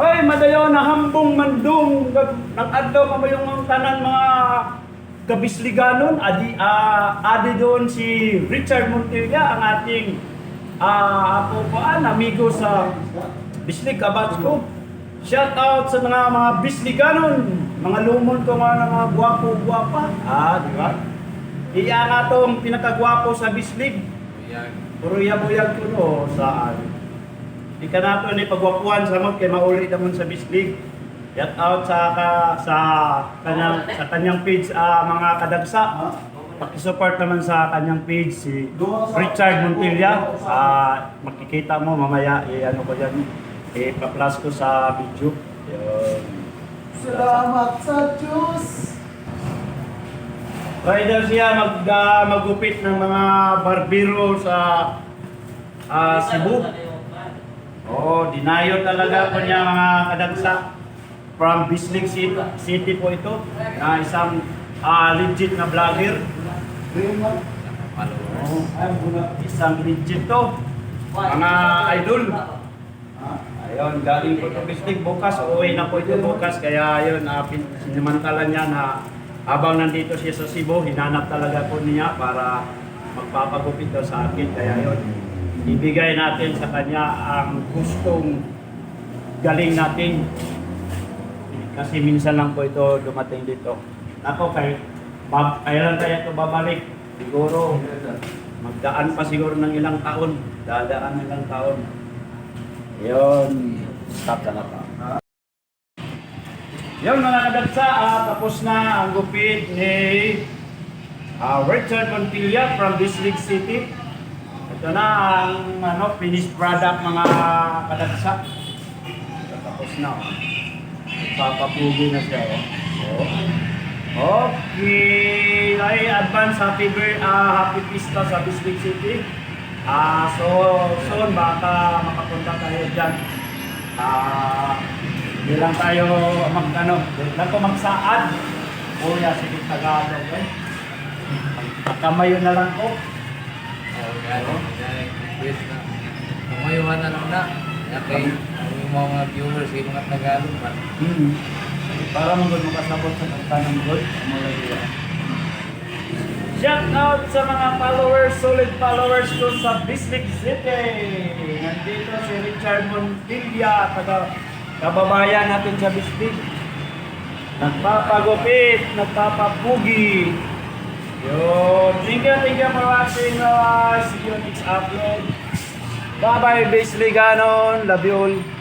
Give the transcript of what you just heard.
Ay, madayo na hambong mandung. Nag-adlaw mo yung tanan mga kabisliganon. Adi, ah, adi doon si Richard Montilla, ang ating ah, apo paan, amigo sa Bislig Kabatsko. Shout out sa mga mga Bisliganon. Mga lumon ko mga mga gwapo-gwapa. Ah, di ba? Iya nga tong pinakagwapo sa Bislig. Puro yabuyag ko no, saan? Di ka nato ni pagwapuan sa mga kay mauli naman sa Bislig. Shout out sa ka, sa kanyang sa kanyang page ah, mga kadagsa. Paki-support naman sa kanyang page si Richard Montilla. Ah, makikita mo mamaya eh, ano ko yan, i-plus ko sa video. Yun. Salamat sa Diyos! Rider siya mag, ah, magupit ng mga barbero sa ah, Cebu. Oo, dinayo talaga po niya mga kadagsa. From Bislig City, po ito, na isang ah, legit na vlogger. Gonna... isang legit to. Mga idol. Ayun, galing po ito Bislig bukas. Uuwi na po ito bukas. Kaya ayun, uh, sinimantala niya na habang nandito siya sa Cebu, hinanap talaga po niya para magpapagupit daw sa akin. Kaya ayun, ibigay natin sa kanya ang gustong galing natin. Kasi minsan lang po ito dumating dito. Ako, kay, bab, kailan kaya ito babalik? Siguro, magdaan pa siguro ng ilang taon. Dadaan ng ilang taon. Yun. Stop na pa. Yun mga kadagsa, ah, tapos na ang gupit ni ah, Richard Montilla from Bislig City. Ito na ang ano, finished product mga kadagsa. Tapos na. Oh. Papapugi na siya. Oh. Oh. Okay. Ay, advance happy bir ah, happy pista sa Bislig City. Ah, so soon baka makapunta tayo diyan. Ah, hindi lang tayo mag ano, lang ko magsaad. Kuya, sige Tagalog eh. Pagkamayo na lang ko. Oh, galing. Galing. Request na. Kumayuhan na lang na. Okay. Ang mga viewers, yung mga Tagalog man. Hmm. Para magod makasabot sa tanong good. Mulay yan. Shout out sa mga followers, solid followers ko sa Bislig City. Nandito si Richard Montilla, taga kababayan natin sa Bislig. Nagpapagupit, nagpapapugi. Yun. Thank you, thank you for watching. Uh, see you next upload. Bye-bye, Bisliganon. Love you all.